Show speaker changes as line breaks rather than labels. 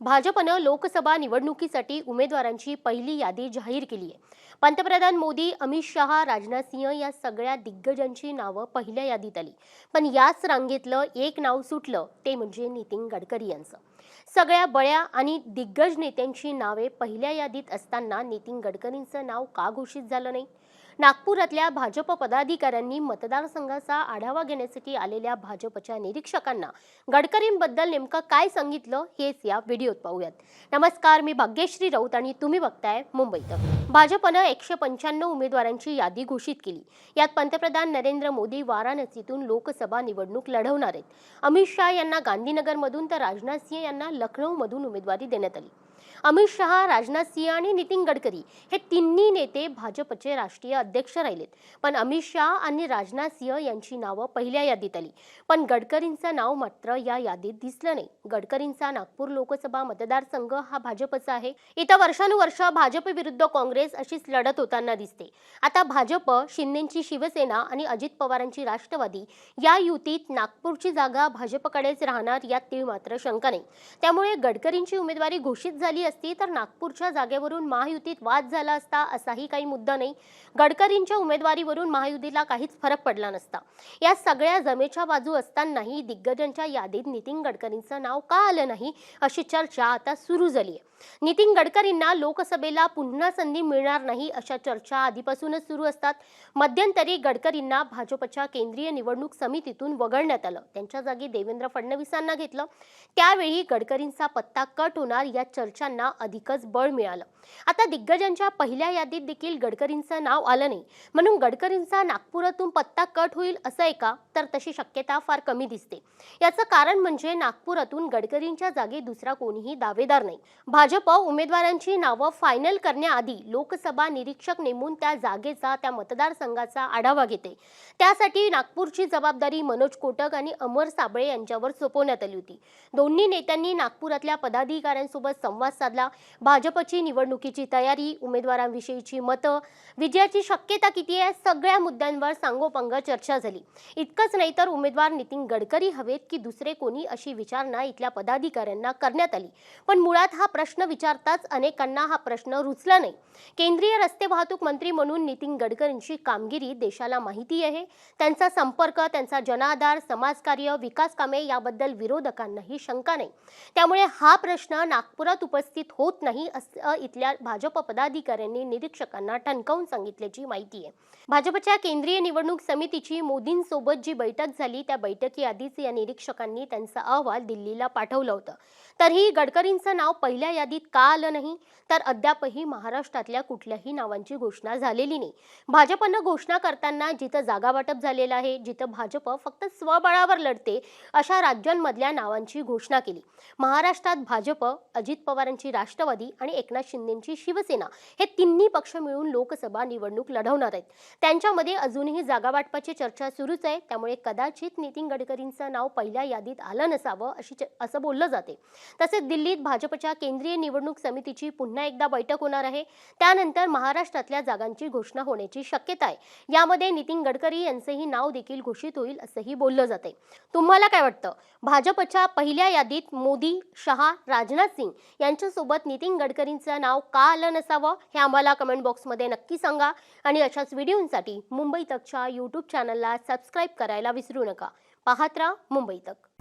भाजपनं लोकसभा निवडणुकीसाठी उमेदवारांची पहिली यादी जाहीर केली आहे पंतप्रधान मोदी अमित शहा राजनाथ सिंह या सगळ्या दिग्गजांची नावं पहिल्या यादीत आली. पण याच रांगेतलं एक नाव सुटलं ते म्हणजे नितीन गडकरी यांचं. सगळ्या बळ्या आणि दिग्गज नेत्यांची नावे पहिल्या यादीत असताना नितीन गडकरींचं नाव का घोषित झालं नाही? नागपुरातल्या भाजप पदाधिकाऱ्यांनी मतदारसंघाचा आढावा घेण्यासाठी आलेल्या भाजपच्या निरीक्षकांना गडकरींबद्दल नेमकं काय सांगितलं हेच या व्हिडिओत पाहूयात. नमस्कार मी भाग्यश्री राऊत आणि तुम्ही बघताय मुंबईत. भाजपनं एकशे पंच्याण्णव उमेदवारांची यादी घोषित केली. यात पंतप्रधान नरेंद्र मोदी वाराणसीतून लोकसभा निवडणूक लढवणार आहेत. अमित शहा यांना गांधीनगरमधून तर राजनाथ सिंह यांना लखनौमधून उमेदवारी देण्यात आली. अमित शहा राजनाथ सिंह आणि नितीन गडकरी हे तिन्ही नेते भाजपचे राष्ट्रीय अध्यक्ष राहिलेत. पण अमित शहा आणि राजनाथ सिंह यांची नावं पहिल्या यादीत आली. पण गडकरींचं नाव मात्र या यादीत दिसलं नाही. गडकरींचा नागपूर लोकसभा मतदारसंघ हा भाजपचा आहे. इथं वर्षानुवर्ष भाजप विरुद्ध काँग्रेस अशीच लढत होताना दिसते. आता भाजप शिंदेची शिवसेना आणि अजित पवारांची राष्ट्रवादी या युतीत नागपूरची जागा भाजपकडेच राहणार यात ती मात्र शंका नाही. त्यामुळे गडकरींची उमेदवारी घोषित झाली असती तर नागपूरच्या जागेवरून महायुतीत वाद झाला असता असाही काही मुद्दा नाही. गडकरींच्या उमेदवारीवरून महायुतीला काहीच फरक पडला नसता. या सगळ्या जमेच्या बाजू असतानाही दिग्गजांच्या यादीत नितीन गडकरींचं नाव का आलं नाही अशी चर्चा आता सुरू झाली आहे. नितीन गडकरींना लोकसभेला पुन्हा संधी मिळणार नाही अशा चर्चा आधीपासूनच सुरू असतात. मध्यंतरी गडकरींना भाजपच्या केंद्रीय निवडणूक समितीतून वगळण्यात आलं. त्यांच्या जागी देवेंद्र फडणवीसांना घेतलं. त्यावेळी गडकरींचा पत्ता कट होणार या चर्चांना यांना अधिकच बळ मिळालं. आता दिग्गजांच्या पहिल्या यादीत देखील गडकरींचं नाव आलं नाही. म्हणून गडकरींचा नागपुरातून पत्ता कट होईल असं आहे का? तर तशी शक्यता फार कमी दिसते. याचं कारण म्हणजे नागपुरातून गडकरींच्या जागी दुसरा कोणीही दावेदार नाही. भाजप उमेदवारांची नावं फायनल करण्याआधी लोकसभा निरीक्षक नेमून त्या जागेचा त्या मतदारसंघाचा आढावा घेते. त्यासाठी नागपूरची जबाबदारी मनोज कोटक आणि अमर साबळे यांच्यावर सोपवण्यात आली होती. दोन्ही नेत्यांनी नागपुरातल्या पदाधिकाऱ्यांसोबत संवाद साधला. भाजपची निवडणुकीची तयारी उमेदवारांविषयीची मतं विजयाची शक्यता किती आहे सगळ्या मुद्द्यांवर सांगोपंग चर्चा झाली. इतकंच नाही तर उमेदवार नितीन गडकरी हवेत की दुसरे कोणी अशी विचारणा इथल्या पदाधिकाऱ्यांना करण्यात आली. पण मुळात हा प्रश्न विचारताच अनेकांना हा प्रश्न रुचला नाही. केंद्रीय रस्ते वाहतूक मंत्री म्हणून नितीन गडकरींची कामगिरी देशाला माहिती आहे. त्यांचा संपर्क त्यांचा जनाधार समाजकार्य विकास कामे याबद्दल विरोधकांनाही शंका नाही. त्यामुळे हा प्रश्न नागपुरात उपस्थित होत नाही असं इथल्या भाजप पदाधिकाऱ्यांनी निरीक्षकांना ठणकावून सांगितल्याची माहिती आहे. भाजपच्या केंद्रीय निवडणूक समितीची मोदींसोबत जी बैठक झाली त्या बैठकीआधीच या निरीक्षकांनी त्यांचा अहवाल दिल्लीला पाठवलं होतं. तरीही गडकरींचं नाव पहिल्या यादीत का आलं नाही? तर अद्यापही महाराष्ट्रातल्या कुठल्याही नावांची घोषणा झालेली नाही. भाजपनं घोषणा करताना जिथं जागा वाटप झालेलं आहे जिथं भाजप फक्त स्वबळावर लढते अशा राज्यांमधल्या नावांची घोषणा केली. महाराष्ट्रात भाजप अजित पवारांची राष्ट्रवादी आणि एकनाथ शिंदेची शिवसेना हे तिन्ही पक्ष मिळून लोकसभा निवडणूक लढवणार आहेत. त्यांच्यामध्ये अजूनही जागा वाटपाची चर्चा सुरूच आहे. त्यामुळे कदाचित नितीन गडकरींचं नाव पहिल्या यादीत आलं नसावं अशी असं बोललं जाते. तसेच दिल्लीत भाजपच्या केंद्रीय निवडणूक समितीची पुन्हा एकदा बैठक होणार आहे. त्यानंतर महाराष्ट्रातल्या जागांची घोषणा होण्याची शक्यता आहे. यामध्ये नितीन गडकरी यांचंही नाव देखील घोषित होईल असंही बोललं जाते. तुम्हाला काय वाटतं? भाजपच्या पहिल्या यादीत मोदी शहा राजनाथ सिंग यांच्या सोबत नितीन गडकरींचं नाव का आलं नसावं हे आम्हाला कमेंट बॉक्समध्ये नक्की सांगा. आणि अशाच व्हिडिओंसाठी मुंबई तकच्या यूट्यूब चॅनलला सबस्क्राईब करायला विसरू नका. पाहत राहा मुंबई तक.